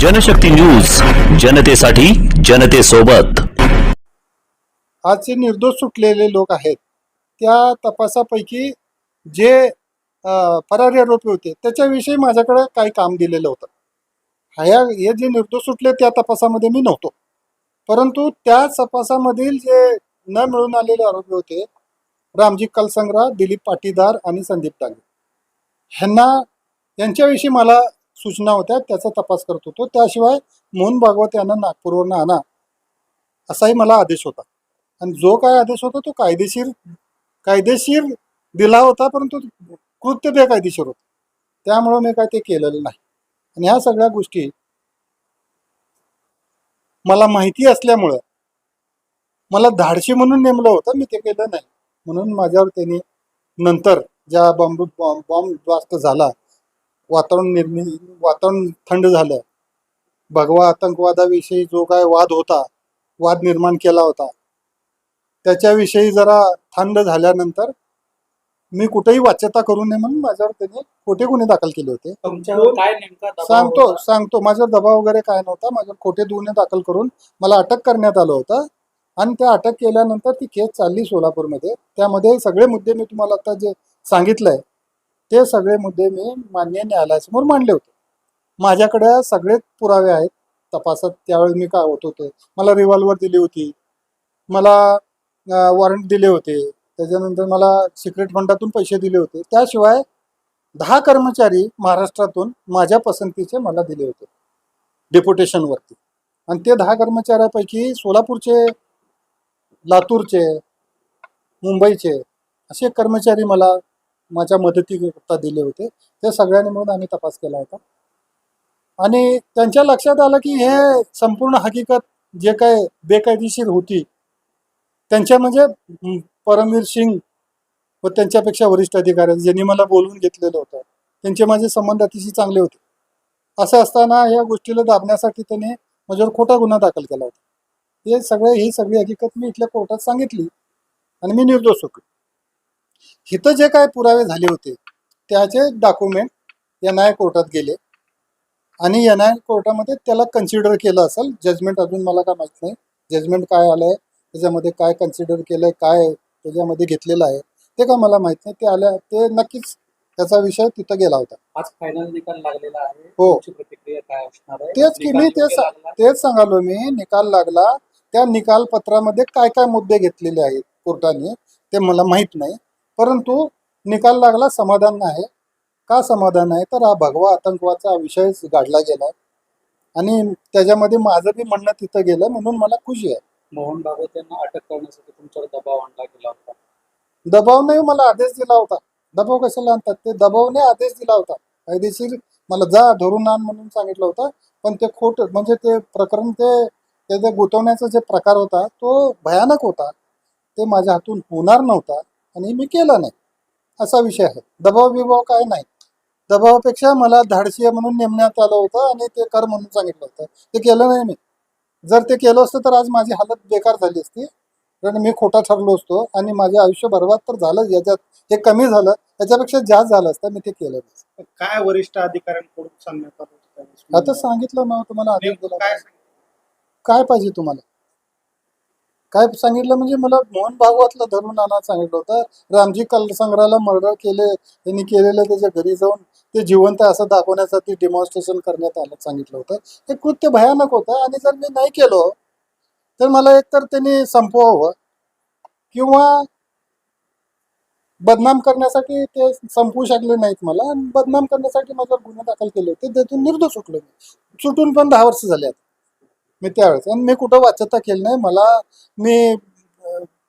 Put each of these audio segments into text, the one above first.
Janshakti news जनतेसाठी जनतेसोबत. आज जे निर्दोष सुटलेले लोक आहेत. त्या तपासापैकी जे फरारी आरोपी होते त्याच्याविषयी माझ्याकडे काही काम दिलेलं होतं. ह्या हे जे निर्दोष सुटले त्या तपासामध्ये मी नव्हतो. परंतु त्या तपासामधील जे न मिळून आलेले आरोपी होते रामजी कलसंग्रा दिलीप पाटीदार आणि संदीप डांगे ह्यांना यांच्याविषयी मला सूचना होत्या त्याचा तपास करत होतो. त्याशिवाय मोहन भागवत यांना नागपूरवरून आणा असाही मला आदेश होता. आणि जो काय आदेश होता तो कायदेशीर कायदेशीर दिला होता परंतु कृत्य बेकायदेशीर होतं. त्यामुळं मी काय ते केलेलं नाही. आणि ह्या सगळ्या गोष्टी मला माहिती असल्यामुळं मला धाडशी म्हणून नेमलं होतं मी ते केलं नाही. म्हणून माझ्यावर त्यांनी नंतर ज्या बॉम्ब बॉम्ब ब्लास्ट झाला वातावरण निर्मि वातावरण थंड झालं. भगवा आतंकवादाविषयी जो काय वाद होता वाद निर्माण केला होता त्याच्याविषयी जरा थंड झाल्यानंतर मी कुठेही वाच्यता करू नये म्हणून माझ्यावर त्यांनी खोटे गुन्हे दाखल केले होते. सांगतो? सांगतो. माझ्यावर दबाव वगैरे काय नव्हता. माझ्यावर खोटे गुन्हे दाखल करून मला अटक करण्यात आलं होतं. आणि त्या अटक केल्यानंतर ती केस चालली सोलापूरमध्ये. त्यामध्ये सगळे मुद्दे मी तुम्हाला आता जे सांगितलंय ते सगळे मुद्दे मी मान्य न्यायालयासमोर मांडले होते. माझ्याकडे सगळेच पुरावे आहेत. तपासात त्यावेळी मी काय होत होते? मला रिव्हॉल्वर दिली होती. मला वॉरंट दिले होते. त्याच्यानंतर मला सिक्रेट फंडातून पैसे दिले होते. त्याशिवाय दहा कर्मचारी महाराष्ट्रातून माझ्या पसंतीचे मला दिले होते. डेप्युटेशनवरती आणि ते दहा कर्मचाऱ्यापैकी सोलापूरचे लातूरचे मुंबईचे असे कर्मचारी मला माझ्या मदतीकरता दिले होते. ते सगळ्यांनी मिळून आम्ही तपास केला होता. आणि त्यांच्या लक्षात आलं की हे संपूर्ण हकीकत जे काय बेकायदेशीर होती त्यांच्या म्हणजे परमवीर सिंग व त्यांच्यापेक्षा वरिष्ठ अधिकारी ज्यांनी मला बोलवून घेतलेलं होतं त्यांचे माझे संबंध अतिशय चांगले होते. असं असताना या गोष्टीला दाबण्यासाठी त्याने माझ्यावर खोटा गुन्हा दाखल केला होता. हे सगळे ही सगळी हकीकत मी इथल्या कोर्टात सांगितली आणि मी निर्दोष होतो. इथं जे काय पुरावे झाले होते त्याचे डॉक्युमेंट एन आय कोर्टात गेले. आणि एन आय कोर्टामध्ये त्याला कन्सिडर केलं असेल. जजमेंट अजून मला काय माहीत नाही. जजमेंट काय आलंय त्याच्यामध्ये काय कन्सिडर केलंय काय त्याच्यामध्ये घेतलेलं आहे. ते काय मला माहीत नाही. ते आल्या ते नक्कीच त्याचा विषय तिथं गेला होता. आज फायनल निकाल लागलेला आहे. हो. प्रतिक्रिया काय असणार आहे? तेच की मी तेच? तेच सांगालो मी. निकाल लागला. त्या निकाल पत्रामध्ये काय काय मुद्दे घेतलेले आहेत कोर्टाने ते मला माहीत नाही. परंतु निकाल लागला समाधान आहे का समाधान आहे तर हा भगवा आतंकवादचा विषयच गाडला गेला आणि त्याच्यामध्ये माझं बी म्हणणं तिथं गेलं म्हणून मला खुशी आहे. मोहन भागवत यांना अटक करण्यासाठी तुमच्यावर दबाव आणला गेला होता. दबाव नाही मला आदेश दिला होता. दबाव कशाला आणतात? ते दबावने आदेश दिला होता. कायदेशीर मला जा धरून आण म्हणून सांगितलं होतं. पण ते खोट म्हणजे ते प्रकरण ते त्याचे गुंतवण्याचा जे प्रकार होता तो भयानक होता. ते माझ्या हातून होणार नव्हता. आणि मी केला नाही. असा विषय आहे. दबाव बिबाव काय नाही. दबावापेक्षा मला धाडसी आहे म्हणून नेमण्यात आलं होतं आणि ते कर म्हणून सांगितलं होतं. ते केलं नाही मी. जर ते केलं असतं तर आज माझी हालत बेकार झाली असती. कारण मी खोटा ठरलो असतो आणि माझे आयुष्य बर्बाद तर झालं याच्यात हे कमी झालं. याच्यापेक्षा जास्त झालं असतं. मी ते केलं नाही. काय वरिष्ठ अधिकाऱ्यांकडून सांगण्यात आलं? आता सांगितलं ना तुम्हाला. आदेश दिला. काय पाहिजे तुम्हाला? काय सांगितलं? म्हणजे मला मोहन भागवतला धरून सांगितलं होतं. रामजी कलसंग्राला मर्डर केले त्यांनी केलेलं त्याच्या घरी जाऊन. ते जिवंत असं दाखवण्यासाठी डेमॉन्स्ट्रेशन करण्यात आलं सांगितलं होतं. हे कृत्य भयानक होतं आणि जर मी नाही केलो तर मला एकतर त्यांनी संपवावं किंवा बदनाम करण्यासाठी ते संपवू शकले नाहीत मला. आणि बदनाम करण्यासाठी माझ्यावर गुन्हे दाखल केले होते. त्यातून निर्दोष सुटलो मी. सुटून पण दहा वर्ष झाले आता. मी त्यावेळेस आणि मी कुठं वाचता केलं नाही. मला मी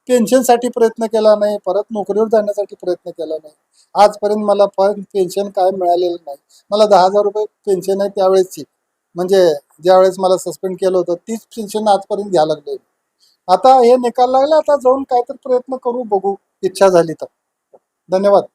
पेन्शनसाठी प्रयत्न केला नाही. परत नोकरीवर जाण्यासाठी प्रयत्न केला नाही. आजपर्यंत मला पण पेन्शन काय मिळालेलं नाही. मला दहा हजार रुपये पेन्शन आहे त्यावेळेसची. म्हणजे ज्यावेळेस मला सस्पेंड केलं होतं तीच पेन्शन आजपर्यंत घ्यायला लागले आता हे निकाल लागला आता जाऊन काय तर प्रयत्न करू बघू. इच्छा झाली तर. धन्यवाद.